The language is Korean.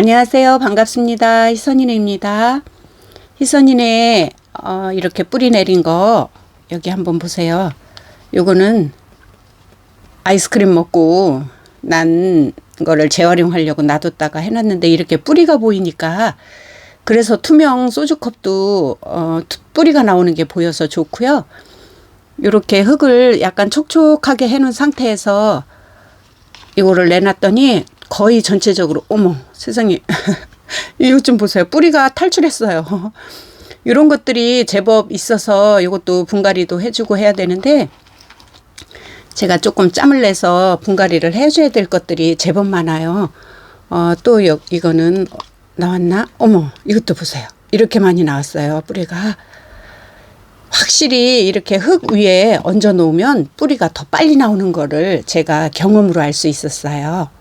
안녕하세요. 반갑습니다. 희선이네입니다. 희선이네 어, 이렇게 뿌리 내린 거 여기 한번 보세요. 요거는 아이스크림 먹고 난 거를 재활용하려고 놔뒀다가 해놨는데 이렇게 뿌리가 보이니까 그래서 투명 소주컵도 어, 투- 뿌리가 나오는 게 보여서 좋고요. 이렇게 흙을 약간 촉촉하게 해놓은 상태에서 이거를 내놨더니 거의 전체적으로 어머 세상에. 이것 좀 보세요. 뿌리가 탈출했어요. 이런 것들이 제법 있어서 이것도 분갈이도 해주고 해야 되는데 제가 조금 짬을 내서 분갈이를 해줘야 될 것들이 제법 많아요. 어, 또 여, 이거는 나왔나? 어머 이것도 보세요. 이렇게 많이 나왔어요 뿌리가. 확실히 이렇게 흙 위에 얹어 놓으면 뿌리가 더 빨리 나오는 거를 제가 경험으로 알 수 있었어요.